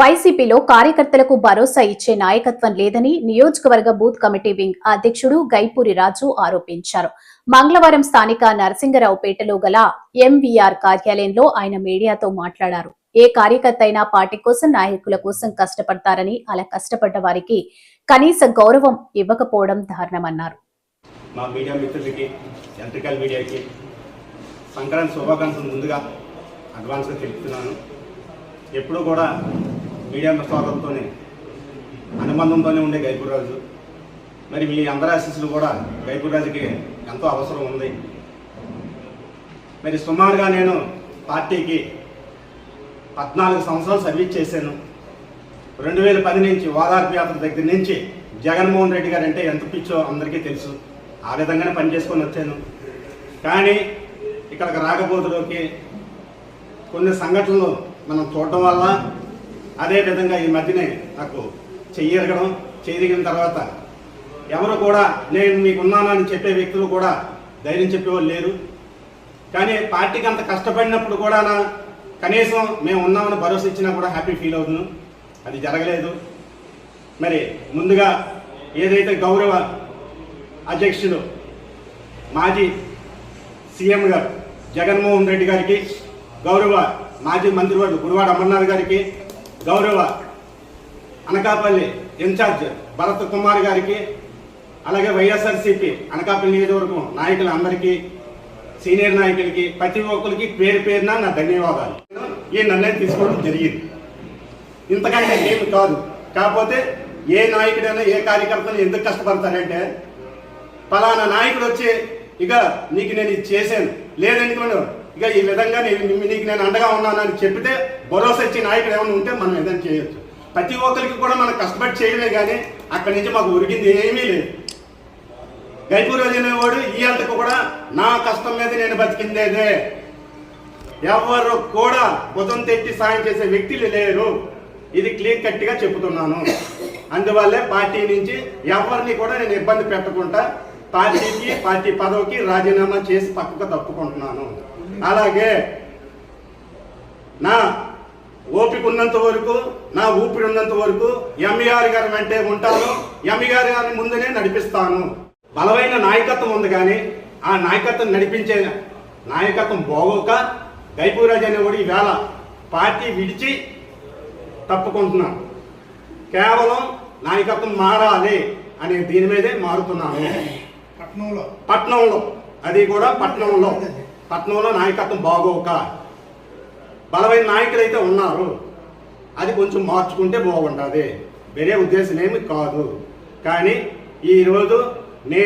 వైసీపీలో కార్యకర్తలకు భరోసా ఇచ్చే నాయకత్వం లేదని నియోజకవర్గ బూత్ కమిటీ వింగ్ అధ్యక్షుడు గైపూరి రాజు ఆరోపించారు. మంగళవారం స్థానిక నరసింగరావుపేటలో గల ఎంవీఆర్ కార్యాలయంలో ఆయన మీడియాతో మాట్లాడారు. ఏ కార్యకర్త అయినా పార్టీ కోసం నాయకుల కోసం కష్టపడతారని అలా కష్టపడ్డ వారికి కనీస గౌరవం ఇవ్వకపోవడం దారుణమన్నారు. మా మీడియా మిత్రులకి ఎలక్ట్రికల్ మీడియాకి సంక్రాంతి శుభాకాంక్షలు ముందుగా అడ్వాన్స్గా తెలుపుతున్నాను. ఎప్పుడూ కూడా మీడియా స్వాగతంతోనే అనుబంధంతోనే ఉండే గైపురాజు మరి మీ అందరి ఆశీస్సులు కూడా గైపురాజుకి ఎంతో అవసరం ఉంది. మరి సుమారుగా నేను పార్టీకి పద్నాలుగు సంవత్సరాలు సర్వీస్ చేశాను. రెండు వేల పది నుంచి ఓదార్పు యాత్ర దగ్గర నుంచి జగన్మోహన్ రెడ్డి గారు అంటే ఎంత పిచ్చో అందరికీ తెలుసు. ఆ విధంగానే పనిచేసుకొని వచ్చాను. కానీ ఇక్కడికి రాకపోతులోకి కొన్ని సంఘటనలు మనం చూడటం వల్ల అదే విధంగా ఈ మధ్యనే నాకు చెయ్యరగడం చేయదిగిన తర్వాత ఎవరు కూడా నేను మీకు ఉన్నానని చెప్పే వ్యక్తులు కూడా ధైర్యం చెప్పేవాళ్ళు లేరు. కానీ పార్టీకి అంత కష్టపడినప్పుడు కూడా నా కనీసం మేము ఉన్నామని భరోసా ఇచ్చినా కూడా హ్యాపీ ఫీల్ అవుతున్నాను అది జరగలేదు. మరి ముందుగా ఏదైతే గౌరవ అధ్యక్షుడు మాజీ సీఎం గారు జగన్మోహన్ రెడ్డి గారికి గౌరవ మాజీ మంత్రివర్గ గుడివాడ అమర్నాథ్ గారికి గౌరవ అనకాపల్లి ఇన్ఛార్జ్ భరత్ కుమార్ గారికి అలాగే వైఎస్ఆర్సీపీ అనకాపల్లి నియోజకవర్గం నాయకులందరికీ సీనియర్ నాయకులకి ప్రతి ఒక్కరికి పేరు పేరున నా ధన్యవాదాలు. ఈ నిర్ణయం తీసుకోవడం జరిగింది. ఇంతకంటే ఏమి కాదు. కాకపోతే ఏ నాయకుడైనా ఏ కార్యకర్తలు ఎందుకు కష్టపడతారంటే ఫలానా నాయకుడు వచ్చి ఇక నీకు నేను ఇది చేశాను. లేదనుకోండి ఇక ఈ విధంగా నేను నీకు నేను అండగా ఉన్నానని చెప్పితే భరోసా ఇచ్చే నాయకుడు ఏమైనా ఉంటే మనం ఏదైనా చేయొచ్చు. ప్రతి ఒక్కరికి కూడా మనం కష్టపడి చేయలే కానీ అక్కడి నుంచి మాకు ఉరిగింది ఏమీ లేదు. గైపూర్ వాడు ఈ అంతకు కూడా నా కష్టం మీద నేను బతికిందేదే. ఎవరు కూడా భుజం తెట్టి సాయం చేసే వ్యక్తులు లేరు. ఇది క్లియర్ కట్గా చెబుతున్నాను. అందువల్లే పార్టీ నుంచి ఎవరిని కూడా నేను ఇబ్బంది పెట్టకుండా పార్టీకి పార్టీ పదవికి రాజీనామా చేసి పక్కకు తప్పుకుంటున్నాను. అలాగే నా ఓపిక ఉన్నంత వరకు నా ఊపిరి ఉన్నంత వరకు ఎంఈఆర్ గారి వెంటే ఉంటాను. ఎంఈఆర్ గారి ముందునే నడిపిస్తాను. బలమైన నాయకత్వం ఉంది కానీ ఆ నాయకత్వం నడిపించే నాయకత్వం బాగోక గైపూరాజ్ అనేవాడు ఈవేళ పార్టీ విడిచి తప్పుకుంటున్నాను కేవలం నాయకత్వం మారాలి అనే దీని మీదే మారుతున్నాను పట్నంలో. పట్నంలో. అది కూడా పట్నంలో. పట్నంలో నాయకత్వం బాగోక బలమైన నాయకులు అయితే ఉన్నారు. అది కొంచెం మార్చుకుంటే బాగుంటుంది వేరే ఉద్దేశం ఏమి కాదు. కానీ ఈరోజు నేను